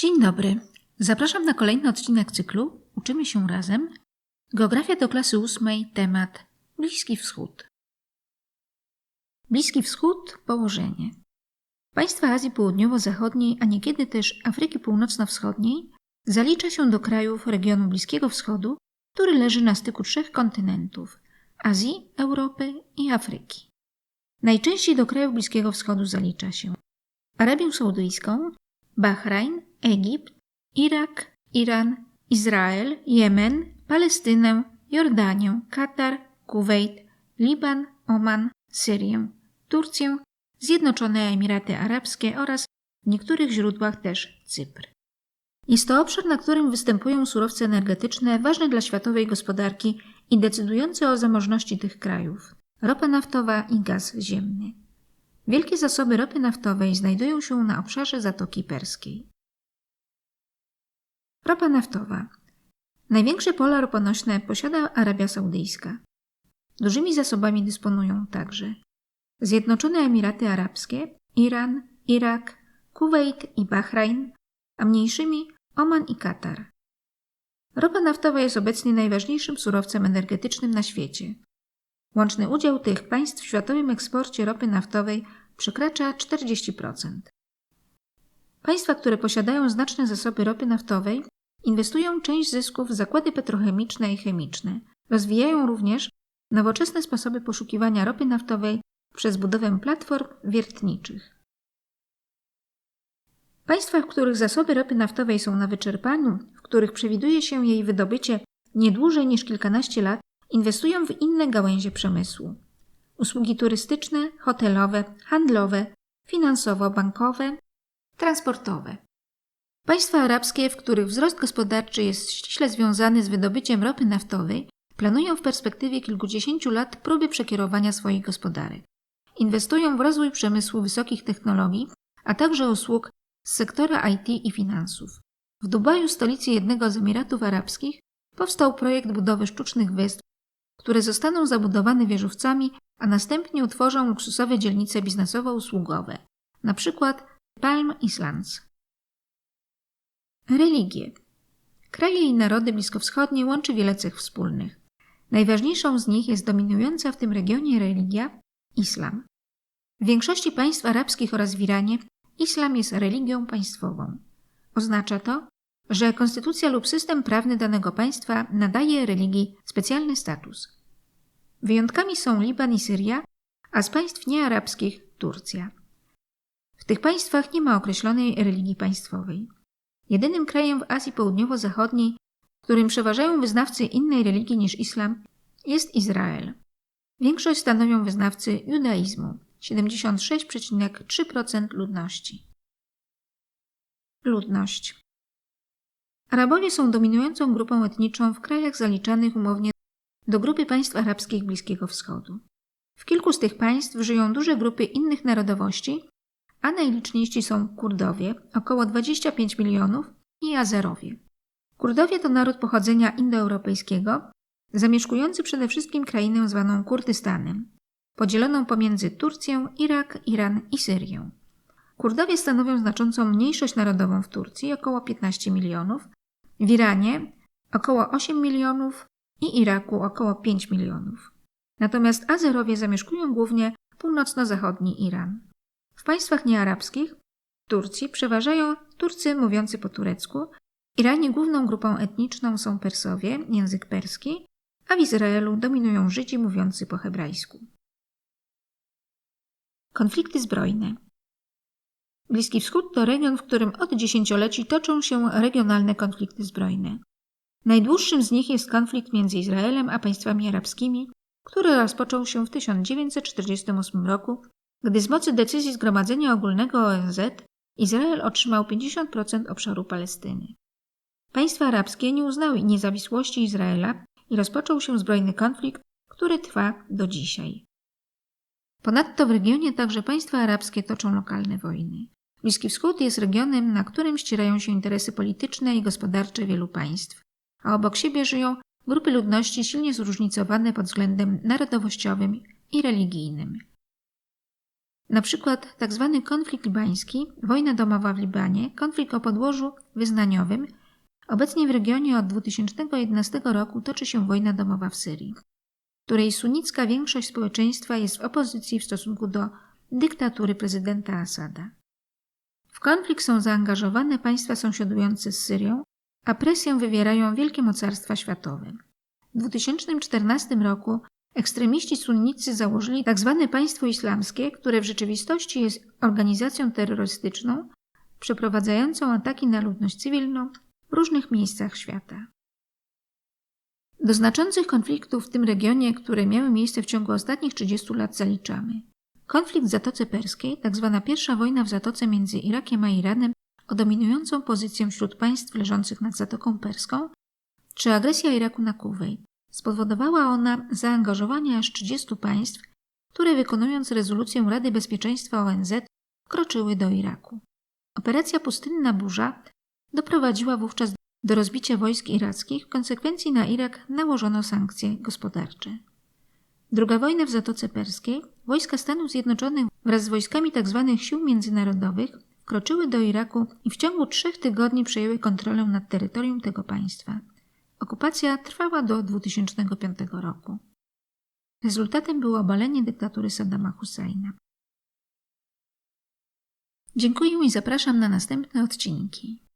Dzień dobry. Zapraszam na kolejny odcinek cyklu Uczymy się razem. Geografia do klasy ósmej, temat Bliski Wschód. Bliski Wschód, położenie. Państwa Azji Południowo-Zachodniej, a niekiedy też Afryki Północno-Wschodniej, zalicza się do krajów regionu Bliskiego Wschodu, który leży na styku trzech kontynentów Azji, Europy i Afryki. Najczęściej do krajów Bliskiego Wschodu zalicza się Arabię Saudyjską, Bahrajn, Egipt, Irak, Iran, Izrael, Jemen, Palestynę, Jordanię, Katar, Kuwejt, Liban, Oman, Syrię, Turcję, Zjednoczone Emiraty Arabskie oraz w niektórych źródłach też Cypr. Jest to obszar, na którym występują surowce energetyczne ważne dla światowej gospodarki i decydujące o zamożności tych krajów ropa naftowa i gaz ziemny. Wielkie zasoby ropy naftowej znajdują się na obszarze Zatoki Perskiej. Ropa naftowa. Największe pola roponośne posiada Arabia Saudyjska. Dużymi zasobami dysponują także Zjednoczone Emiraty Arabskie, Iran, Irak, Kuwejt i Bahrajn, a mniejszymi Oman i Katar. Ropa naftowa jest obecnie najważniejszym surowcem energetycznym na świecie. Łączny udział tych państw w światowym eksporcie ropy naftowej przekracza 40%. Państwa, które posiadają znaczne zasoby ropy naftowej, inwestują część zysków w zakłady petrochemiczne i chemiczne. Rozwijają również nowoczesne sposoby poszukiwania ropy naftowej przez budowę platform wiertniczych. Państwa, w których zasoby ropy naftowej są na wyczerpaniu, w których przewiduje się jej wydobycie nie dłużej niż kilkanaście lat, inwestują w inne gałęzie przemysłu. Usługi turystyczne, hotelowe, handlowe, finansowo-bankowe, transportowe. Państwa arabskie, w których wzrost gospodarczy jest ściśle związany z wydobyciem ropy naftowej, planują w perspektywie kilkudziesięciu lat próby przekierowania swoich gospodarek. Inwestują w rozwój przemysłu wysokich technologii, a także usług z sektora IT i finansów. W Dubaju, stolicy jednego z Emiratów Arabskich, powstał projekt budowy sztucznych wysp, które zostaną zabudowane wieżowcami, a następnie utworzą luksusowe dzielnice biznesowo-usługowe, np. Palm Islands. Religie. Kraje i narody bliskowschodnie łączy wiele cech wspólnych. Najważniejszą z nich jest dominująca w tym regionie religia islam. W większości państw arabskich oraz w Iranie islam jest religią państwową. Oznacza to, że konstytucja lub system prawny danego państwa nadaje religii specjalny status. Wyjątkami są Liban i Syria, a z państw niearabskich Turcja. W tych państwach nie ma określonej religii państwowej. Jedynym krajem w Azji Południowo-Zachodniej, w którym przeważają wyznawcy innej religii niż islam, jest Izrael. Większość stanowią wyznawcy judaizmu 76,3% ludności. Ludność. Arabowie są dominującą grupą etniczną w krajach zaliczanych umownie do grupy państw arabskich Bliskiego Wschodu. W kilku z tych państw żyją duże grupy innych narodowości, a najliczniejsi są Kurdowie, około 25 milionów, i Azerowie. Kurdowie to naród pochodzenia indoeuropejskiego, zamieszkujący przede wszystkim krainę zwaną Kurdystanem, podzieloną pomiędzy Turcję, Irak, Iran i Syrię. Kurdowie stanowią znaczącą mniejszość narodową w Turcji, około 15 milionów, w Iranie około 8 milionów i Iraku około 5 milionów. Natomiast Azerowie zamieszkują głównie północno-zachodni Iran. W państwach niearabskich, Turcji, przeważają Turcy mówiący po turecku, w Iranie główną grupą etniczną są Persowie, język perski, a w Izraelu dominują Żydzi mówiący po hebrajsku. Konflikty zbrojne. Bliski Wschód to region, w którym od dziesięcioleci toczą się regionalne konflikty zbrojne. Najdłuższym z nich jest konflikt między Izraelem a państwami arabskimi, który rozpoczął się w 1948 roku, gdy z mocy decyzji Zgromadzenia Ogólnego ONZ Izrael otrzymał 50% obszaru Palestyny. Państwa arabskie nie uznały niezawisłości Izraela i rozpoczął się zbrojny konflikt, który trwa do dzisiaj. Ponadto w regionie także państwa arabskie toczą lokalne wojny. Bliski Wschód jest regionem, na którym ścierają się interesy polityczne i gospodarcze wielu państw, a obok siebie żyją grupy ludności silnie zróżnicowane pod względem narodowościowym i religijnym. Na przykład tzw. konflikt libański, wojna domowa w Libanie, konflikt o podłożu wyznaniowym. Obecnie w regionie od 2011 roku toczy się wojna domowa w Syrii, której sunnicka większość społeczeństwa jest w opozycji w stosunku do dyktatury prezydenta Asada. W konflikt są zaangażowane państwa sąsiadujące z Syrią, a presję wywierają wielkie mocarstwa światowe. W 2014 roku ekstremiści sunnicy założyli tzw. państwo islamskie, które w rzeczywistości jest organizacją terrorystyczną przeprowadzającą ataki na ludność cywilną w różnych miejscach świata. Do znaczących konfliktów w tym regionie, które miały miejsce w ciągu ostatnich 30 lat, zaliczamy konflikt w Zatoce Perskiej, tzw. pierwsza wojna w Zatoce między Irakiem a Iranem o dominującą pozycję wśród państw leżących nad Zatoką Perską, czy agresja Iraku na Kuwejt. Spowodowała ona zaangażowanie aż 30 państw, które wykonując rezolucję Rady Bezpieczeństwa ONZ wkroczyły do Iraku. Operacja Pustynna Burza doprowadziła wówczas do rozbicia wojsk irackich, w konsekwencji na Irak nałożono sankcje gospodarcze. Druga wojna w Zatoce Perskiej, wojska Stanów Zjednoczonych wraz z wojskami tzw. sił międzynarodowych wkroczyły do Iraku i w ciągu trzech tygodni przejęły kontrolę nad terytorium tego państwa. Okupacja trwała do 2005 roku. Rezultatem było obalenie dyktatury Saddama Husseina. Dziękuję i zapraszam na następne odcinki.